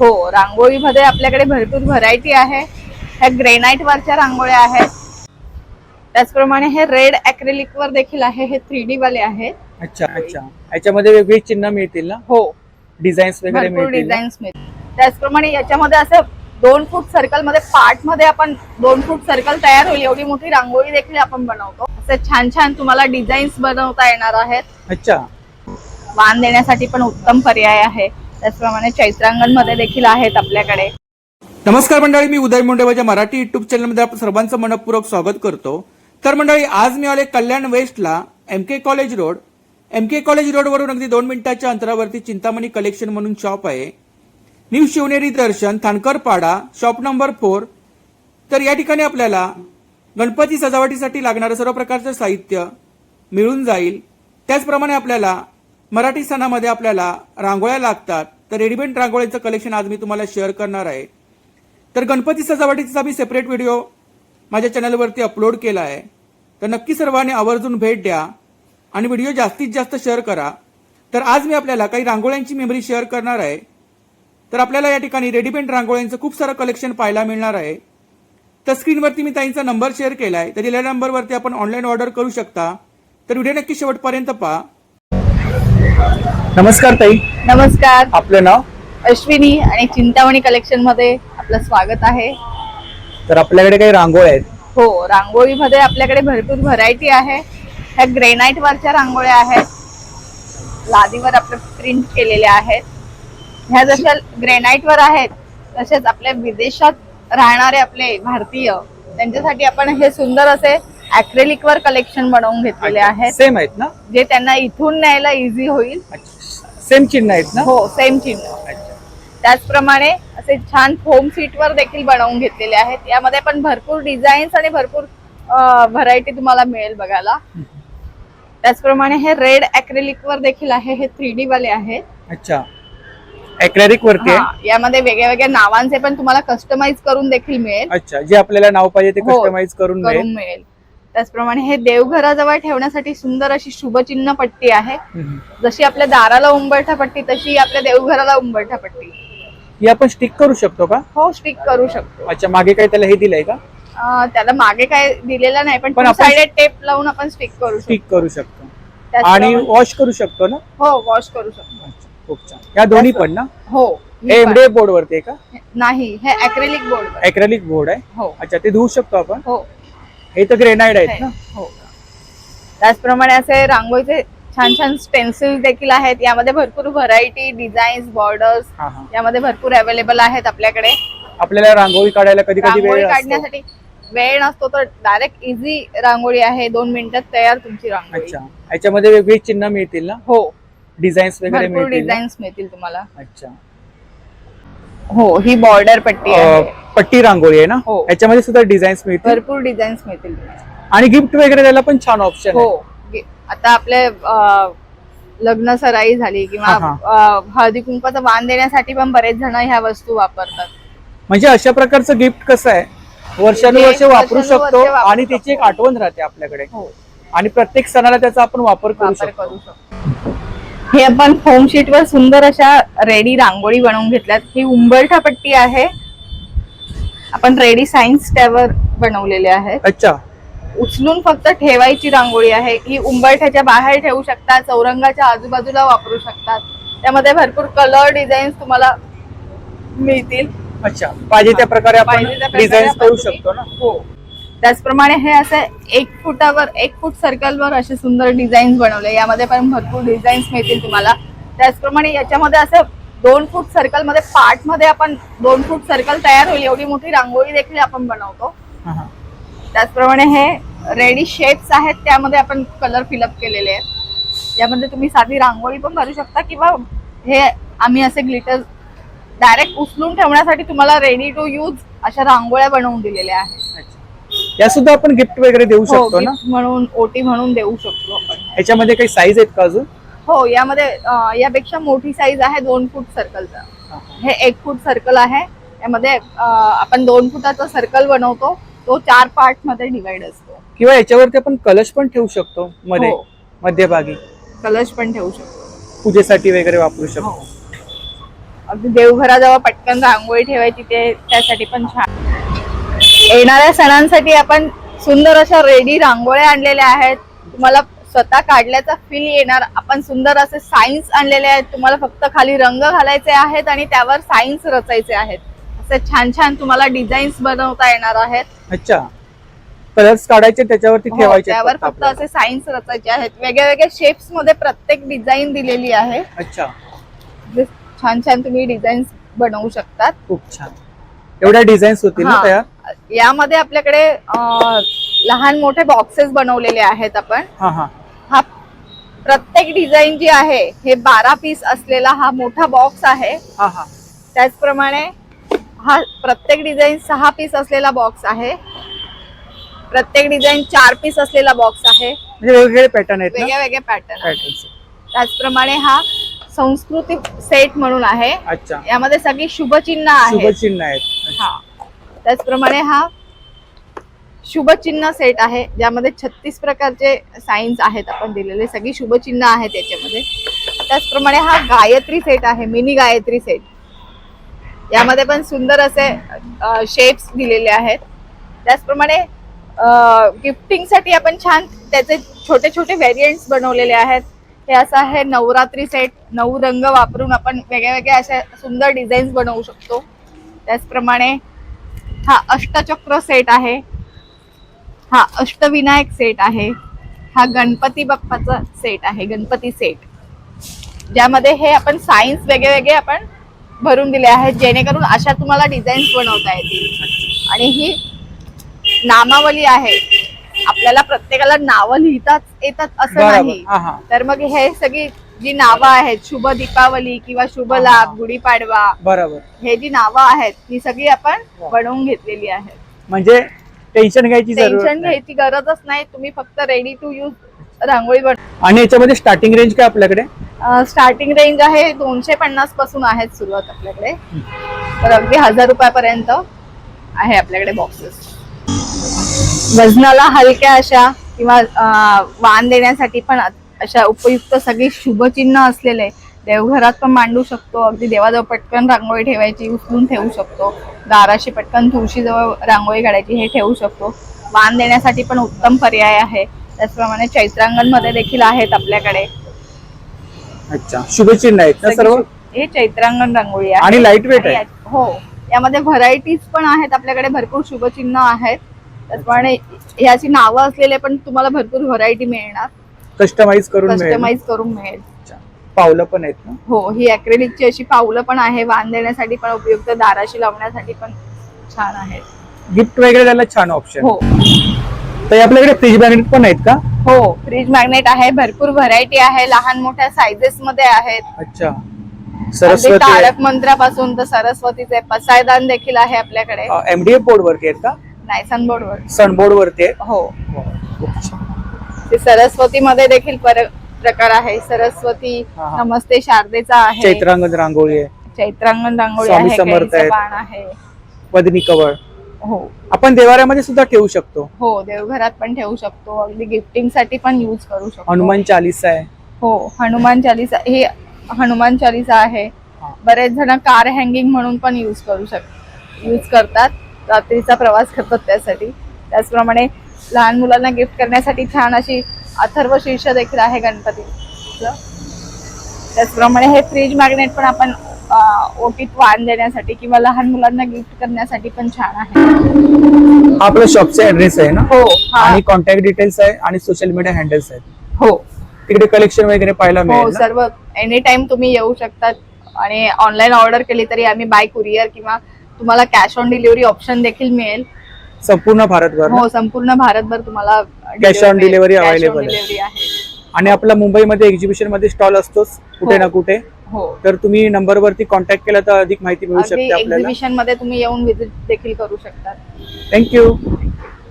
हो रांगोळीमध्ये आपल्याकडे भरपूर व्हरायटी आहे. ह्या ग्रेनाइट वरच्या रांगोळ्या आहेत. त्याचप्रमाणे हे रेड अक्रेलिक वर देखील आहे हे थ्री डी वाले आहेत. अच्छा अच्छा. याच्यामध्ये वेगवेगळी चिन्ह मिळतील ना? हो. डिझाईन्स वगैरे भरपूर मिळतील ना? डिझाईन्स मिळतील. त्याचप्रमाणे याच्यामध्ये असं दोन फूट सर्कलमध्ये पार्टमध्ये आपण दोन फूट सर्कल तयार होईल एवढी मोठी रांगोळी देखील आपण बनवतो. असे छान छान तुम्हाला डिझाईन्स बनवता येणार आहेत. अच्छा. वाण देण्यासाठी पण उत्तम पर्याय आहे. त्याचप्रमाणे चैत्रांगणमध्ये देखील आहेत आपल्याकडे. नमस्कार मंडळी मी उदय मुंडेवाच्या मराठी युट्यूब चॅनलमध्ये आपण सर्वांचं मनपूर्वक स्वागत करतो. तर मंडळी आज मी आले Kalyan वेस्टला M K college road M K college रोडवरून अगदी दोन मिनिटाच्या अंतरावरती चिंतामणी कलेक्शन म्हणून शॉप आहे. New Shivneri Darshan Thanakarpada shop number four तर या ठिकाणी आपल्याला गणपती सजावटीसाठी लागणारं सर्व प्रकारचं साहित्य मिळून जाईल. त्याचप्रमाणे आपल्याला मराठी सणामध्ये आपल्याला रांगोळ्या लागतात तर रेडीमेड रांगोळ्यांचं कलेक्शन आज मी तुम्हाला शेअर करणार आहे. तर गणपती सजावटीचा मी सेपरेट व्हिडिओ माझ्या चॅनलवरती अपलोड केला आहे. तर नक्की सर्वांनी आवर्जून भेट द्या आणि व्हिडिओ जास्तीत जास्त शेअर करा. तर आज मी आपल्याला काही रांगोळ्यांची मेमरी शेअर करणार आहे. तर आपल्याला या ठिकाणी रेडीमेड रांगोळ्यांचं खूप सारं कलेक्शन पाहायला मिळणार आहे. तर स्क्रीनवरती मी ताईंचा नंबर शेअर केला आहे तर दिलेल्या नंबरवरती आपण ऑनलाईन ऑर्डर करू शकता. तर व्हिडिओ नक्की शेवटपर्यंत पहा. नमस्कार ताई. नमस्कार. आपलं नाव? अश्विनी आणि चिंतामणी कलेक्शनमध्ये आपलं स्वागत आहे. तर आपल्याकडे काही रांगोळ्या आहेत. हो रांगोळीमध्ये आपल्याकडे भरपूर व्हरायटी आहे. ह्या ग्रेनाइट वरच्या रांगोळ्या आहेत. लादीवर आपले प्रिंट केलेल्या आहेत. ह्या जशा ग्रेनाइट वर आहेत तसेच आपल्या विदेशात राहणारे आपले भारतीय त्यांच्यासाठी आपण हे सुंदर असे अक्रेलिक वर कलेक्शन बनवून घेतलेले आहेत. सेम आहेत ना? जे त्यांना इथून न्यायला इझी होईल. सेम चिन्ह आहेत ना? हो सेम चिन्ह. त्याचप्रमाणे असे छान फोम सीट वर देखील बनवून घेतलेले आहेत. यामध्ये पण भरपूर डिझाईन्स आणि भरपूर व्हरायटी तुम्हाला मिळेल बघायला. त्याचप्रमाणे हे रेड अक्रेलिक वर देखील आहे हे थ्री डी वाले आहेत. अच्छा. अक्रेलिक वरती यामध्ये वेगळ्या वेगळ्या नावांचे पण तुम्हाला कस्टमाइज करून देखील मिळेल. अच्छा जे आपल्याला नाव पाहिजे ते हो, कस्टमाइज करून मिळेल. त्याचप्रमाणे हे देवघराजवळ ठेवण्यासाठी सुंदर अशी शुभचिन्ह पट्टी आहे. जशी आपल्या दाराला उंबरठा पट्टी तशी आपल्या देवघराला उंबरठा पट्टी. ही आपण स्टिक करू शकतो का? हो स्टिक करू शकतो. अच्छा मागे काय त्याला हे दिलंय का? अं, त्याला मागे काय दिलेलं नाही पण पण टू आपण- साइडेड टेप लावून आपण स्टिक करू शकतो. स्टिक करू शकतो. आणि त्याचप्रमाणे- वॉश करू शकतो ना? हो वॉश करू शकतो. अच्छा खूप छान. या दोन्ही पण ना? हो हे बोर्ड वरती आहे का? नाही हे अक्रेलिक बोर्ड अक्रेलिक बोर्ड आहे? हो. अच्छा ते धुवू शकतो आपण? हो. हे तर ग्रेनाइड आहेत ना? हो. त्याचप्रमाणे असे रांगोळीचे छान छान स्टेन्सिल देखील आहेत. यामध्ये भरपूर व्हरायटी डिझाईन्स बॉर्डर्स हा हा. यामध्ये भरपूर अवेलेबल आहेत आपल्याकडे. आपल्याला रांगोळी काढायला कधी कधी रांगोळी वेळ असतो. काढण्यासाठी वेळ नसतो तर डायरेक्ट इझी रांगोळी आहे. दोन मिनिटात तयार तुमची रांगोळी. अच्छा. याच्यामध्ये वेगवेगळी चिन्ह मिळतील ना? हो. डिझाईन्स वगैरे भरपूर मिळतील ना? डिझाईन्स मिळतील तुम्हाला. अच्छा. हो ही बॉर्डर पट्टी आहे. पट्टी रांगोळी आहे ना? हो. याच्यामध्ये सुद्धा डिझाईन्स मिळतील? भरपूर डिझाईन्स मिळतील. आणि गिफ्ट वगैरे द्यायला पण छान ऑप्शन हो. गे- आता आपले अं, लग्न सराई झाली किंवा हा, अं, हळदी कुंकाचं वाण देण्यासाठी पण बरेच जण ह्या वस्तू वापरतात. म्हणजे अशा प्रकारचं गिफ्ट कसं आहे? वर्षानुवर्ष हे वापरू वर्षानुवर्ष शकतो वापरू आणि त्याची एक शकतो. आठवण राहते आपल्याकडे. हो. आणि प्रत्येक सणाला त्याचा आपण वापर करू वापर शकतो. करू शकतो. हे आपण फोम शीट वर सुंदर अशा रेडी रांगोळी बनवून घेतल्यात. ही उंबरठा पट्टी आहे. आपण रेडी सायन्स त्यावर बनवलेले आहे अच्छा. उचलून फक्त ठेवायची रांगोळी आहे. ही उंबरठ्याच्या बाहेर ठेवू शकता चौरंगाच्या आजूबाजूला वापरू शकतात. त्यामध्ये भरपूर कलर डिझाईन्स तुम्हाला मिळतील. अच्छा. पाहिजे त्या प्रकारे आपण करू शकतो ना? हो. त्याचप्रमाणे हे असे एक फुटावर एक फूट सर्कलवर असे सुंदर डिझाईन्स बनवले. यामध्ये पण भरपूर डिझाईन्स मिळतील तुम्हाला. त्याचप्रमाणे याच्यामध्ये असं दोन फूट सर्कलमध्ये पार्टमध्ये आपण दोन फूट सर्कल तयार होईल. एवढी मोठी रांगोळी देखील आपण बनवतो. हा, हा. त्याचप्रमाणे हे रेडी शेप्स आहेत त्यामध्ये आपण कलर फिलअप केलेले आहेत. यामध्ये तुम्ही साधी रांगोळी पण भरू शकता किंवा हे आम्ही असे ग्लिटर डायरेक्ट उचलून ठेवण्यासाठी तुम्हाला रेडी टू यूज अशा रांगोळ्या बनवून दिलेल्या आहेत. या सुद्धा आपण गिफ्ट वगैरे देऊ हो, शकतो ना? म्हणून ओटी म्हणून देऊ शकतो आपण. याच्यामध्ये काही साईज आहेत का अजून? हो यामध्ये यापेक्षा मोठी साईज आहे दोन फूट सर्कलचा हे एक फूट सर्कल आहे. यामध्ये आपण दोन फुटाचा सर्कल बनवतो. तो चार पार्टमध्ये डिवाइड असतो. किंवा याच्यावरती आपण कलश पण ठेवू शकतो मध्ये हो. मध्यभागी. कलश पण ठेवू शकतो. पूजेसाठी वगैरे वापरू शकतो. हो अगदी देवघराजवळ पटकन रांगोळी ठेवायची ते त्यासाठी पण छान. येणाऱ्या सणांसाठी आपण सुंदर अशा रेडी रांगोळ्या आणलेल्या आहेत. तुम्हाला स्वतः काढल्याचा फील येणार. आपण सुंदर असे सायन्स आणलेले आहेत. तुम्हाला फक्त खाली रंग घालायचे आहेत आणि त्यावर सायन्स रचायचे आहेत. असे छान छान तुम्हाला डिझाईन्स बनवता येणार आहेत. अच्छा. कलर्स काढायचे त्याच्यावरती हो, ठेवायचे त्यावर फक्त. असे सायन्स रचायचे आहेत. वेगळ्या वेगळ्या शेप्समध्ये प्रत्येक डिझाईन दिलेली आहे. अच्छा. छान छान तुम्ही डिझाईन्स बनवू शकतात. खूप छान. एवढ्या डिझाईन्स होतील ना. तयार यामध्ये आपल्याकडे लहान मोठे बॉक्सेस बनवलेले आहेत आपण. हा हा हा. प्रत्येक डिझाईन जी आहे हे बारा पीस असलेला हा मोठा बॉक्स आहे. हा हा. त्याचप्रमाणे हा प्रत्येक डिझाईन सहा पीस असलेला बॉक्स आहे. प्रत्येक डिझाईन चार पीस असलेला बॉक्स आहे. म्हणजे वेगवेगळे पॅटर्न आहेत वेगळे वेगळे पॅटर्न त्याचप्रमाणे हा संस्कृती सेट म्हणून आहे. अच्छा. यामध्ये सगळी शुभचिन्ह आहेत. शुभचिन्ह आहेत. अच्छा. हा. त्याचप्रमाणे हा शुभचिन्ह सेट आहे. ज्यामध्ये छत्तीस प्रकारचे साईन्स आहेत. आपण दिलेले सगळी शुभचिन्ह आहेत याच्यामध्ये. त्याचप्रमाणे हा गायत्री सेट आहे. मिनी गायत्री सेट यामध्ये पण सुंदर असे शेप्स दिलेले आहेत. त्याचप्रमाणे गिफ्टिंगसाठी आपण छान त्याचे छोटे छोटे व्हेरियंट्स बनवलेले आहेत. हे असं आहे नवरात्री सेट नऊ रंग वापरून आपण वेगळ्या वेगळ्या अशा सुंदर डिझाईन्स बनवू शकतो. त्याचप्रमाणे हा अष्टचक्र सेट आहे. हा अष्टविनायक सेट आहे. हा गणपती बाप्पाचा सेट आहे गणपती सेट. ज्यामध्ये हे आपण सायन्स वेगळे वेगळे आपण भरून दिले आहेत जेणेकरून अशा तुम्हाला डिझाईन्स बनवता येतील. आणि ही नामावली आहे. आपल्याला प्रत्येकाला नावं लिहिताच येतात असं नाही. तर मग हे सगळी जी नावं आहेत शुभ दीपावली किंवा शुभ. लाभ गुढीपाडवा बरोबर. हे जी नावं आहेत ती सगळी आपण. बनवून घेतलेली आहेत. म्हणजे टेन्शन घ्यायची टेन्शन घ्यायची गरजच नाही. तुम्ही फक्त रेडी टू यूज रांगोळी बन आणि याच्यामध्ये स्टार्टिंग रेंज काय आपल्याकडे? स्टार्टिंग रेंज आहे दोनशे पन्नासपासून आहेत सुरुवात आपल्याकडे. तर अगदी हजार रुपयापर्यंत आहे आपल्याकडे बॉक्सेस वजनाला हलक्या अशा किंवा वाण देण्यासाठी पण अशा उपयुक्त सगळी शुभचिन्ह असलेले देवघरात पण मांडू शकतो. अगदी देवाजवळ पटकन रांगोळी ठेवायची उचलून ठेवू शकतो. दाराशी पटकन तुळशीजवळ रांगोळी काढायची हे ठेवू शकतो. वाण देण्यासाठी पण उत्तम पर्याय आहे. त्याचप्रमाणे चैत्रांगणमध्ये देखील आहेत आपल्याकडे. अच्छा शुभचिन्ह आहेत ना सर्व? हे चैत्रांगण रांगोळी आहे. आणि लाइट वेट आहे? हो यामध्ये व्हरायटीज पण आहेत आपल्याकडे भरपूर शुभचिन्ह आहेत. त्याचप्रमाणे याची नावं असलेले पण तुम्हाला भरपूर व्हरायटी मिळणार. कस्टमाइज करून कस्टमाइज करून मिळेल. पावलं पण आहेत ना? हो ही अक्रेलिकची अशी पावलं पण आहे वाण देण्यासाठी पण उपयुक्त दाराशी लावण्यासाठी पण छान आहे गिफ्ट वगैरे द्यायला छान ऑप्शन हो. तर आपल्याकडे फ्रीज मॅग्नेट पण आहेत का? हो फ्रीज मॅग्नेट आहे भरपूर व्हरायटी आहे लहान मोठ्या सायझेस मध्ये आहेत. अच्छा. अगदी सरस्वती. तारक मंत्रापासून तर सरस्वतीचे पसायदान देखील आहे आपल्याकडे. एमडीएफ बोर्ड वरती आहेत का? नायसन बोर्डवर सनबोर्ड वरती आहेत? हो. खूप छान. ते सरस्वती मध्ये देखील पर- प्रकार आहे. सरस्वती हा, हा. नमस्ते शारदेचा आहे. चैत्रांगण रांगोळी आहे. चैत्रांगण रांगोळी स्वामी आहे समर्थ केळीचं आहेत. पान आहे. पदनी कवळ. हो. आपण देवाऱ्यामध्ये सुद्धा ठेवू शकतो. हो देवघरात पण ठेवू शकतो. अगदी गिफ्टिंगसाठी पण युज करू शकतो. हनुमान चालीसा आहे. हो हनुमान चालीसा हे हनुमान चालीसा आहे. हा. बरेच जण कार हँगिंग म्हणून पण युज करू शक युज करतात. रात्रीचा प्रवास करतात त्यासाठी. त्याचप्रमाणे लहान मुलांना गिफ्ट करण्यासाठी छान अशी अथर्व शीर्ष देखील आहे गणपतीचं त्याचप्रमाणे हे फ्रीज मॅग्नेट पण आपण ओटीत वाण देण्यासाठी किंवा लहान मुलांना गिफ्ट करण्यासाठी पण छान आहे. आपल्या शॉपचा ऍड्रेस आहे ना? हो हा. आणि कॉन्टॅक्ट डिटेल्स आहे आणि सोशल मीडिया हँडल्स आहेत. हो. तिकडे कलेक्शन वगैरे पाहायला हो मिळेल? सर्व. एनी टाइम तुम्ही येऊ शकतात आणि ऑनलाईन ऑर्डर केली तरी आम्ही बाय कुरिअर किंवा तुम्हाला कॅश ऑन डिलिव्हरी ऑप्शन देखील मिळेल. संपूर्ण भारतभर? हो संपूर्ण भारतभर तुम्हाला delivery cash on available आहे. आणि आपला मुंबईमध्ये एक्झिबिशनमध्ये स्टॉल असतोच कुठे हो. ना कुठे हो तर तुम्ही नंबर वरती कॉन्टॅक्ट केला तर अधिक माहिती मिळू शकते आपल्याला एक्झिबिशनमध्ये तुम्ही येऊन विजिट देखील करू शकता थँक्यू